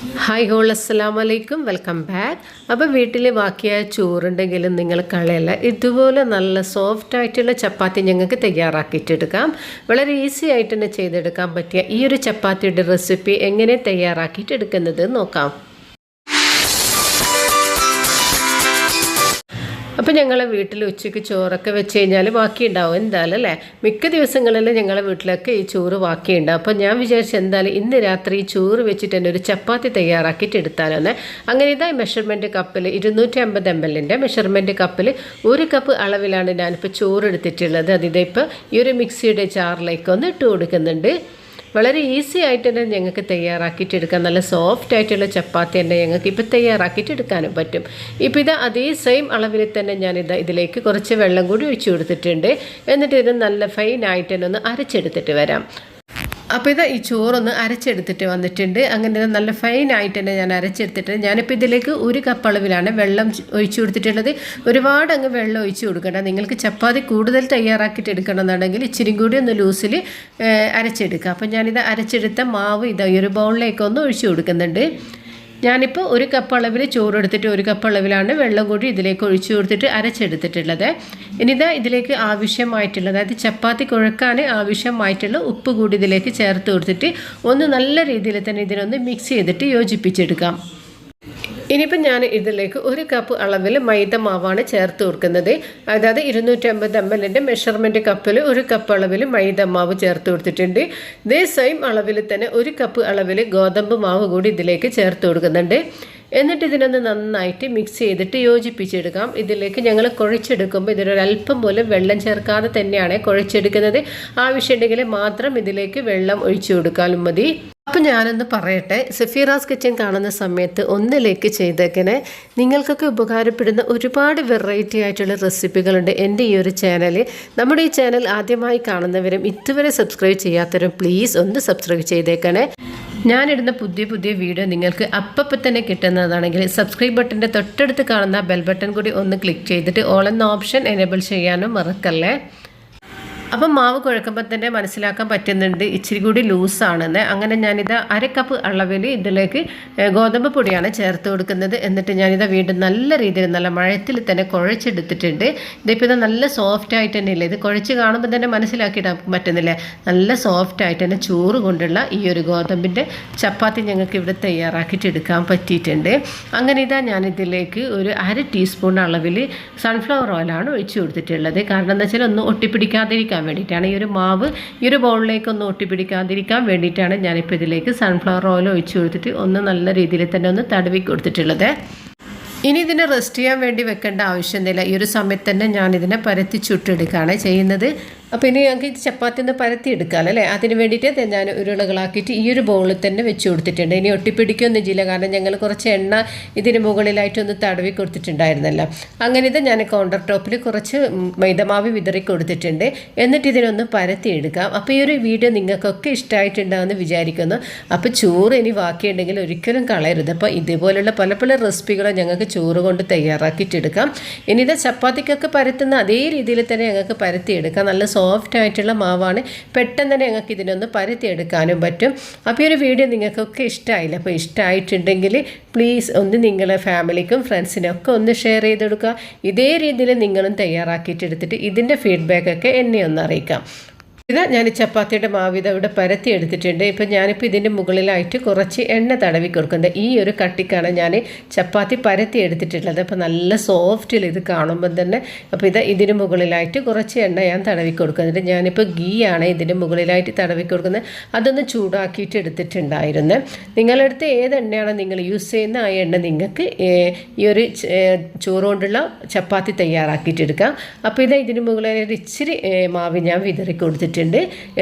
Hi whole അസ്സാം വലൈക്കും welcome back അപ്പോൾ വീട്ടിൽ ബാക്കിയായ ചോറുണ്ടെങ്കിലും നിങ്ങൾ കളയല്ല. ഇതുപോലെ നല്ല സോഫ്റ്റ് ആയിട്ടുള്ള ചപ്പാത്തി ഞങ്ങൾക്ക് തയ്യാറാക്കിയിട്ടെടുക്കാം. വളരെ ഈസി ആയിട്ട് തന്നെ ചെയ്തെടുക്കാൻ പറ്റിയ ഈ ഒരു ചപ്പാത്തിയുടെ റെസിപ്പി എങ്ങനെ തയ്യാറാക്കിയിട്ടെടുക്കുന്നത് നോക്കാം. അപ്പോൾ ഞങ്ങളെ വീട്ടിൽ ഉച്ചയ്ക്ക് ചോറൊക്കെ വെച്ച് കഴിഞ്ഞാൽ ബാക്കി ഉണ്ടാവും എന്തായാലും അല്ലേ? മിക്ക ദിവസങ്ങളിൽ ഞങ്ങളെ വീട്ടിലൊക്കെ ഈ ചോറ് ബാക്കിയുണ്ടാവും അപ്പോൾ ഞാൻ വിചാരിച്ചു എന്തായാലും ഇന്ന് രാത്രി ഈ ചോറ് വെച്ചിട്ട് തന്നെ ഒരു ചപ്പാത്തി തയ്യാറാക്കിയിട്ട് എടുത്താലോന്ന്. അങ്ങനെ ഇതാ മെഷർമെന്റ് കപ്പിൽ ഇരുന്നൂറ്റി അമ്പത് എം എല്ലിന്റെ മെഷർമെന്റ് കപ്പിൽ ഒരു കപ്പ് അളവിലാണ് ഞാനിപ്പോൾ ചോറ് എടുത്തിട്ടുള്ളത്. അതിതിപ്പോൾ ഈ ഒരു മിക്സിയുടെ ജാറിലേക്ക് ഒന്ന് ഇട്ട് കൊടുക്കുന്നുണ്ട്. വളരെ ഈസി ആയിട്ട് തന്നെ ഞങ്ങൾക്ക് തയ്യാറാക്കിയിട്ടെടുക്കാം നല്ല സോഫ്റ്റ് ആയിട്ടുള്ള ചപ്പാത്തി തന്നെ ഞങ്ങൾക്ക് ഇപ്പോൾ തയ്യാറാക്കിയിട്ടെടുക്കാനും പറ്റും. ഇപ്പോൾ ഇത് അതേ സെയിം അളവിൽ തന്നെ ഞാനിത് ഇതിലേക്ക് കുറച്ച് വെള്ളം കൂടി ഒഴിച്ചു കൊടുത്തിട്ടുണ്ട്. എന്നിട്ട് ഇത് നല്ല ഫൈൻ ആയിട്ട് തന്നെ ഒന്ന് അരച്ചെടുത്തിട്ട് വരാം. അപ്പോൾ ഇതാ ഈ ചോറൊന്ന് അരച്ചെടുത്തിട്ട് വന്നിട്ടുണ്ട്. അങ്ങനെ നല്ല ഫൈനായിട്ട് തന്നെ ഞാൻ അരച്ചെടുത്തിട്ട് ഞാനിപ്പോൾ ഇതിലേക്ക് ഒരു കപ്പ് അളവിലാണ് വെള്ളം ഒഴിച്ചു കൊടുത്തിട്ടുള്ളത്. ഒരുപാട് അങ്ങ് വെള്ളം ഒഴിച്ചു കൊടുക്കേണ്ട. നിങ്ങൾക്ക് ചപ്പാത്തി കൂടുതൽ തയ്യാറാക്കിയിട്ട് എടുക്കണം എന്നുണ്ടെങ്കിൽ ഇച്ചിരി കൂടി ഒന്ന് ലൂസിൽ അരച്ചെടുക്കുക. അപ്പോൾ ഞാനിത് അരച്ചെടുത്ത മാവ് ഇത് ഒരു ബൗളിലേക്ക് ഒന്ന് ഒഴിച്ചു കൊടുക്കുന്നുണ്ട്. ഞാനിപ്പോൾ ഒരു കപ്പ് അളവിൽ ചോറ് എടുത്തിട്ട് ഒരു കപ്പ് അളവിലാണ് വെള്ളം കൂടി ഇതിലേക്ക് ഒഴിച്ചു കൊടുത്തിട്ട് അരച്ചെടുത്തിട്ടുള്ളത്. ഇനിതാ ഇതിലേക്ക് ആവശ്യമായിട്ടുള്ള അതായത് ചപ്പാത്തി കുഴക്കാൻ ആവശ്യമായിട്ടുള്ള ഉപ്പ് കൂടി ഇതിലേക്ക് ചേർത്ത് കൊടുത്തിട്ട് ഒന്ന് നല്ല രീതിയിൽ തന്നെ ഇതിനൊന്ന് മിക്സ് ചെയ്തിട്ട് യോജിപ്പിച്ചെടുക്കാം. ഇനിയിപ്പം ഞാൻ ഇതിലേക്ക് ഒരു കപ്പ് അളവിൽ മൈദ മാവാണ് ചേർത്ത് കൊടുക്കുന്നത്. അതായത് ഇരുന്നൂറ്റമ്പത് എം എല്ലിന്റെ മെഷർമെന്റ് കപ്പിൽ ഒരു കപ്പ് അളവിൽ മൈദ മാവ് ചേർത്ത് കൊടുത്തിട്ടുണ്ട്. ഇതേ സെയിം അളവിൽ തന്നെ ഒരു കപ്പ് അളവിൽ ഗോതമ്പ് മാവ് കൂടി ഇതിലേക്ക് ചേർത്ത് കൊടുക്കുന്നുണ്ട്. എന്നിട്ട് ഇതിനൊന്ന് നന്നായിട്ട് മിക്സ് ചെയ്തിട്ട് യോജിപ്പിച്ചെടുക്കാം. ഇതിലേക്ക് ഞങ്ങൾ കുഴച്ചെടുക്കുമ്പോൾ ഇതിലൊരല്പം പോലും വെള്ളം ചേർക്കാതെ തന്നെയാണ് കുഴച്ചെടുക്കുന്നത്. ആവശ്യമുണ്ടെങ്കിൽ മാത്രം ഇതിലേക്ക് വെള്ളം ഒഴിച്ചു കൊടുക്കാനും മതി. അപ്പം ഞാനൊന്ന് പറയട്ടെ. സഫീറാസ് കിച്ചൻ കാണുന്ന സമയത്ത് ഒന്നിലേക്ക് ചെയ്തേക്കനെ നിങ്ങൾക്കൊക്കെ ഉപകാരപ്പെടുന്ന ഒരുപാട് വെറൈറ്റി ആയിട്ടുള്ള റെസിപ്പികളുണ്ട് എന്റെ ഈ ഒരു ചാനൽ നമ്മുടെ ഈ ചാനൽ ആദ്യമായി കാണുന്നവരും ഇതുവരെ സബ്സ്ക്രൈബ് ചെയ്യാത്തവരും പ്ലീസ് ഒന്ന് സബ്സ്ക്രൈബ് ചെയ്തേക്കണേ. ഞാനിടുന്ന പുതിയ പുതിയ വീഡിയോ നിങ്ങൾക്ക് അപ്പം തന്നെ കിട്ടുന്നതാണെങ്കിൽ സബ്സ്ക്രൈബ് ബട്ടന്റെ തൊട്ടടുത്ത് കാണുന്ന ബെൽ ബട്ടൺ കൂടി ഒന്ന് ക്ലിക്ക് ചെയ്തിട്ട് ഓൾ എന്ന ഓപ്ഷൻ എനേബിൾ ചെയ്യാനും മറക്കല്ലേ? അപ്പം മാവ് കുഴക്കുമ്പോൾ തന്നെ മനസ്സിലാക്കാൻ പറ്റുന്നുണ്ട്. ഇച്ചിരി കൂടി ലൂസാണെന്ന്. അങ്ങനെ ഞാനിത് അര കപ്പ് അളവിൽ ഇതിലേക്ക് ഗോതമ്പ് പൊടിയാണ് ചേർത്ത് കൊടുക്കുന്നത്. എന്നിട്ട് ഞാനിത് വീണ്ടും നല്ല രീതിയിൽ നല്ല മഴത്തിൽ തന്നെ കുഴച്ചെടുത്തിട്ടുണ്ട്. ഇതിപ്പോൾ ഇത് നല്ല സോഫ്റ്റ് ആയിട്ട് തന്നെ ഇല്ല ഇത് കുഴച്ച് കാണുമ്പോൾ തന്നെ മനസ്സിലാക്കിയിട്ട് പറ്റുന്നില്ലേ? നല്ല സോഫ്റ്റ് ആയിട്ട് തന്നെ ചോറ് കൊണ്ടുള്ള ഈ ഒരു ഗോതമ്പിന്റെ ചപ്പാത്തി ഞങ്ങൾക്ക് ഇവിടെ തയ്യാറാക്കിയിട്ട് എടുക്കാൻ പറ്റിയിട്ടുണ്ട്. അങ്ങനെ ഇതാ ഞാനിതിലേക്ക് ഒരു അര ടീസ്പൂൺ അളവിൽ സൺഫ്ലവർ ഓയിലാണ് ഒഴിച്ചു കൊടുത്തിട്ടുള്ളത്. കാരണം എന്താ വെച്ചാൽ ഒന്ന് ഒട്ടിപ്പിടിക്കാതിരിക്കാൻ വേണ്ടിയിട്ടാണ്. ഈ ഒരു മാവ് ഈ ഒരു ബൗളിലേക്ക് ഒന്ന് ഒട്ടിപ്പിടിക്കാതിരിക്കാൻ വേണ്ടിയിട്ടാണ് ഞാനിപ്പോൾ ഇതിലേക്ക് സൺഫ്ലവർ ഓയിൽ ഒഴിച്ചു കൊടുത്തിട്ട് ഒന്ന് നല്ല രീതിയിൽ തന്നെ ഒന്ന് തടവി കൊടുത്തിട്ടുള്ളത്. ഇനി ഇതിനെ റെസ്റ്റ് ചെയ്യാൻ വേണ്ടി വെക്കേണ്ട ആവശ്യമൊന്നുമില്ല ഈ ഒരു സമയത്ത് തന്നെ ഞാനിതിനെ പരത്തി ചുട്ടെടുക്കുകയാണ് ചെയ്യുന്നത്. അപ്പോൾ ഇനി ഞങ്ങൾക്ക് ഇത് ചപ്പാത്തി ഒന്ന് പരത്തി എടുക്കാം അല്ലേ അതിന് വേണ്ടിയിട്ട് ഞാൻ ഉരുളകളാക്കിയിട്ട് ഈ ഒരു ബൗളിൽ തന്നെ വെച്ച് കൊടുത്തിട്ടുണ്ട്. ഇനി ഒട്ടിപ്പിടിക്കൊന്നും ചെയ്യില്ല. കാരണം ഞങ്ങൾ കുറച്ച് എണ്ണ ഇതിന് മുകളിലായിട്ടൊന്ന് തടവി കൊടുത്തിട്ടുണ്ടായിരുന്നല്ലോ. അങ്ങനെ ഇത് ഞാൻ കൗണ്ടർ ടോപ്പിൽ കുറച്ച് മൈദമാവ് വിതറി കൊടുത്തിട്ടുണ്ട്. എന്നിട്ട് ഇതിനൊന്ന് പരത്തി എടുക്കാം. അപ്പോൾ ഈ ഒരു വീഡിയോ നിങ്ങൾക്കൊക്കെ ഇഷ്ടമായിട്ടുണ്ടാകുമെന്ന് വിചാരിക്കുന്നു. അപ്പോൾ ചോറ് ഇനി ബാക്കിയുണ്ടെങ്കിൽ ഒരിക്കലും കളയരുത്. അപ്പോൾ ഇതുപോലുള്ള പല പല റെസിപ്പികളും ഞങ്ങൾക്ക് ചോറ് കൊണ്ട് തയ്യാറാക്കിയിട്ടെടുക്കാം ഇനി ഇത് ചപ്പാത്തിക്കൊക്കെ പരത്തുന്ന അതേ രീതിയിൽ തന്നെ ഞങ്ങൾക്ക് പരത്തിയെടുക്കാം നല്ല സോഫ്റ്റ് ആയിട്ടുള്ള മാവാണ്. പെട്ടെന്ന് തന്നെ ഞങ്ങൾക്ക് ഇതിനൊന്ന് പരത്തിയെടുക്കാനും പറ്റും. അപ്പോൾ ഈ ഒരു വീഡിയോ നിങ്ങൾക്കൊക്കെ ഇഷ്ടമായില്ല? അപ്പോൾ ഇഷ്ടമായിട്ടുണ്ടെങ്കിൽ പ്ലീസ് ഒന്ന് നിങ്ങളെ ഫാമിലിക്കും ഫ്രണ്ട്സിനൊക്കെ ഒന്ന് ഷെയർ ചെയ്തെടുക്കുക. ഇതേ രീതിയിൽ നിങ്ങളും തയ്യാറാക്കിയിട്ടെടുത്തിട്ട് ഇതിന്റെ ഫീഡ്ബാക്കൊക്കെ എന്നെ ഒന്ന് അറിയിക്കാം. ഇത് ഞാൻ ചപ്പാത്തിയുടെ മാവിത ഇവിടെ പരത്തി എടുത്തിട്ടുണ്ട്. ഇപ്പം ഞാനിപ്പോൾ ഇതിന്റെ മുകളിലായിട്ട് കുറച്ച് എണ്ണ തടവി കൊടുക്കുന്നത് ഈ ഒരു കട്ടിക്കാണ് ഞാൻ ചപ്പാത്തി പരത്തി എടുത്തിട്ടുള്ളത്. അപ്പോൾ നല്ല സോഫ്റ്റിൽ ഇത് കാണുമ്പോൾ തന്നെ അപ്പോൾ ഇത് ഇതിന് മുകളിലായിട്ട് കുറച്ച് എണ്ണ ഞാൻ തടവി കൊടുക്കുന്നുണ്ട്. ഞാനിപ്പോൾ ഗീ ആണ് ഇതിന്റെ മുകളിലായിട്ട് തടവി കൊടുക്കുന്നത്. അതൊന്ന് ചൂടാക്കിയിട്ട് എടുത്തിട്ടുണ്ടായിരുന്നു. നിങ്ങളടുത്ത് ഏത് എണ്ണയാണോ നിങ്ങൾ യൂസ് ചെയ്യുന്ന? ആ എണ്ണ നിങ്ങൾക്ക് ഈ ഒരു ചോറ് കൊണ്ടുള്ള ചപ്പാത്തി തയ്യാറാക്കിയിട്ടെടുക്കാം അപ്പോൾ ഇത് ഇതിന് മുകളിലായിട്ട് ഇച്ചിരി മാവി ഞാൻ വിതറി കൊടുത്തിട്ടുണ്ട്.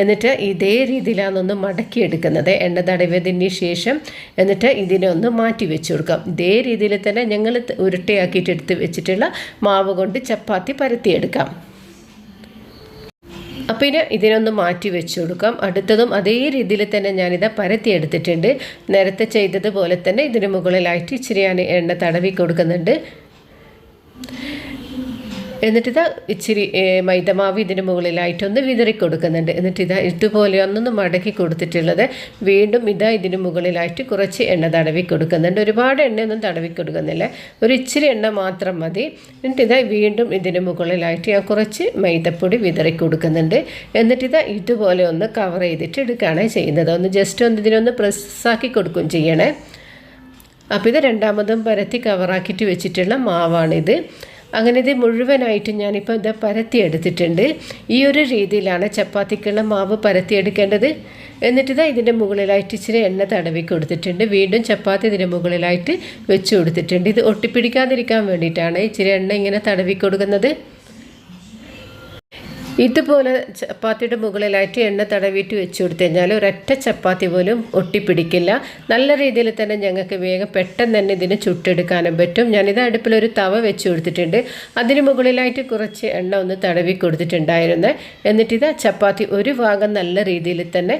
എന്നിട്ട് ഇതേ രീതിയിലാണെന്ന് മടക്കിയെടുക്കുന്നത്. എണ്ണ തടവിയതിന് ശേഷം എന്നിട്ട് ഇതിനെ ഒന്ന് മാറ്റി വെച്ച് കൊടുക്കാം ഇതേ രീതിയിൽ തന്നെ ഞങ്ങൾ ഉരുട്ടയാക്കിയിട്ട് എടുത്ത് വെച്ചിട്ടുള്ള മാവ് കൊണ്ട് ചപ്പാത്തി പരത്തിയെടുക്കാം. അപ്പോൾ ഇനി ഇതിനൊന്ന് മാറ്റി വെച്ച് കൊടുക്കാം അടുത്തതും അതേ രീതിയിൽ തന്നെ ഞാനിത് പരത്തി എടുത്തിട്ടുണ്ട് നേരത്തെ ചെയ്തതുപോലെ തന്നെ ഇതിന് മുകളിലായിട്ട് ഇച്ചിരി ഞാൻ എണ്ണ തടവി കൊടുക്കുന്നുണ്ട്. എന്നിട്ട് ഇതാ ഇച്ചിരി മൈദമാവ് ഇതിന് മുകളിലായിട്ടൊന്ന് വിതറി കൊടുക്കുന്നുണ്ട്. എന്നിട്ട് ഇതാ ഇതുപോലെ ഒന്നൊന്ന് മടക്കി കൊടുത്തിട്ടുള്ളത്. വീണ്ടും ഇതാ ഇതിന് മുകളിലായിട്ട് കുറച്ച് എണ്ണ തടവി കൊടുക്കുന്നുണ്ട്. ഒരുപാട് എണ്ണയൊന്നും തടവി കൊടുക്കുന്നില്ല. ഒരു ഇച്ചിരി എണ്ണ മാത്രം മതി. എന്നിട്ട് ഇതാ വീണ്ടും ഇതിന് മുകളിലായിട്ട് ഞാൻ കുറച്ച് മൈദപ്പൊടി വിതറി കൊടുക്കുന്നുണ്ട്. എന്നിട്ട് ഇതാ ഇതുപോലെ ഒന്ന് കവർ ചെയ്തിട്ട് എടുക്കുകയാണ് ചെയ്യുന്നത്. ഒന്ന് ജസ്റ്റ് ഒന്ന് ഇതിനൊന്ന് പ്രസ്സാക്കി കൊടുക്കുകയും ചെയ്യണേ. അപ്പോൾ ഇത് രണ്ടാമതും പരത്തി കവറാക്കിയിട്ട് വെച്ചിട്ടുള്ള മാവാണിത്. അങ്ങനെ ഇത് മുഴുവനായിട്ട് ഞാനിപ്പോൾ ഇത് പരത്തിയെടുത്തിട്ടുണ്ട്. ഈ ഒരു രീതിയിലാണ് ചപ്പാത്തിക്കുള്ള മാവ് പരത്തിയെടുക്കേണ്ടത്. എന്നിട്ട് ഇതാ ഇതിന്റെ മുകളിലായിട്ട് ഇച്ചിരി എണ്ണ തടവി കൊടുത്തിട്ടുണ്ട്. വീണ്ടും ചപ്പാത്തി ഇതിന്റെ മുകളിലായിട്ട് വെച്ച് കൊടുത്തിട്ടുണ്ട്. ഇത് ഒട്ടിപ്പിടിക്കാതിരിക്കാൻ വേണ്ടിയിട്ടാണ് ഇച്ചിരി എണ്ണ ഇങ്ങനെ തടവി കൊടുക്കുന്നത്. ഇതുപോലെ ചപ്പാത്തിയുടെ മുകളിലായിട്ട് എണ്ണ തടവിയിട്ട് വെച്ച് കൊടുത്തു കഴിഞ്ഞാൽ ഒരൊറ്റ ചപ്പാത്തി പോലും ഒട്ടിപ്പിടിക്കില്ല. നല്ല രീതിയിൽ തന്നെ ഞങ്ങൾക്ക് വേഗം പെട്ടെന്ന് തന്നെ ഇതിന് ചുട്ടെടുക്കാനും പറ്റും. ഞാനിത് അടുപ്പിലൊരു തവ വെച്ച് കൊടുത്തിട്ടുണ്ട്. അതിന് മുകളിലായിട്ട് കുറച്ച് എണ്ണ ഒന്ന് തടവി കൊടുത്തിട്ടുണ്ടായിരുന്നു. എന്നിട്ടിത് ചപ്പാത്തി ഒരു ഭാഗം നല്ല രീതിയിൽ തന്നെ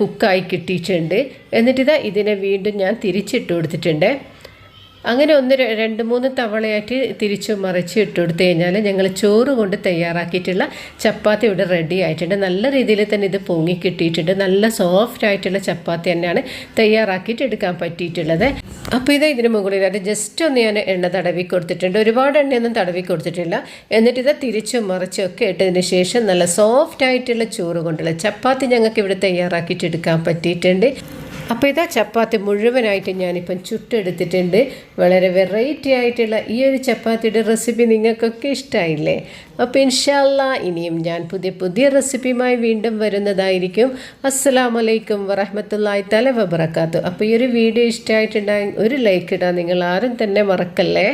കുക്കായി കിട്ടിയിട്ടുണ്ട്. എന്നിട്ടിത് ഇതിനെ വീണ്ടും ഞാൻ തിരിച്ചിട്ട് കൊടുത്തിട്ടുണ്ട്. അങ്ങനെ ഒന്ന് രണ്ട് മൂന്ന് തവണയായിട്ട് തിരിച്ചു മറിച്ച് ഇട്ട് കൊടുത്തു കഴിഞ്ഞാൽ ഞങ്ങൾ ചോറ് കൊണ്ട് തയ്യാറാക്കിയിട്ടുള്ള ചപ്പാത്തി ഇവിടെ റെഡി ആയിട്ടുണ്ട്. നല്ല രീതിയിൽ തന്നെ ഇത് പൊങ്ങി കിട്ടിയിട്ടുണ്ട്. നല്ല സോഫ്റ്റ് ആയിട്ടുള്ള ചപ്പാത്തി തന്നെയാണ് തയ്യാറാക്കിയിട്ട് എടുക്കാൻ പറ്റിയിട്ടുള്ളത്. അപ്പോൾ ഇത് ഇതിന് മുകളിൽ മുകളിലായിട്ട് ജസ്റ്റ് ഒന്ന് ഞാൻ എണ്ണ തടവി കൊടുത്തിട്ടുണ്ട്. ഒരുപാട് എണ്ണയൊന്നും തടവി കൊടുത്തിട്ടില്ല. എന്നിട്ട് ഇത് തിരിച്ചും മറിച്ചും ഒക്കെ ഇട്ടതിന് ശേഷം നല്ല സോഫ്റ്റ് ആയിട്ടുള്ള ചോറ് കൊണ്ടുള്ള ചപ്പാത്തി ഞങ്ങൾക്ക് ഇവിടെ തയ്യാറാക്കിയിട്ട് എടുക്കാൻ പറ്റിയിട്ടുണ്ട്. അപ്പോൾ ഇതാ ചപ്പാത്തി മുഴുവനായിട്ട് ഞാനിപ്പം ചുട്ടെടുത്തിട്ടുണ്ട്. വളരെ വെറൈറ്റി ആയിട്ടുള്ള ഈ ഒരു ചപ്പാത്തിയുടെ റെസിപ്പി നിങ്ങൾക്കൊക്കെ ഇഷ്ടമായില്ലേ അപ്പോൾ ഇൻഷാല്ല ഇനിയും ഞാൻ പുതിയ പുതിയ റെസിപ്പിയുമായി വീണ്ടും വരുന്നതായിരിക്കും. അസ്സലാമലൈക്കും വറഹമത്തല്ലായി തല വബറക്കാത്തു അപ്പോൾ ഈ ഒരു വീഡിയോ ഇഷ്ടമായിട്ടുണ്ടെങ്കിൽ ഒരു ലൈക്ക് ഇടാൻ നിങ്ങൾ ആരും തന്നെ മറക്കല്ലേ?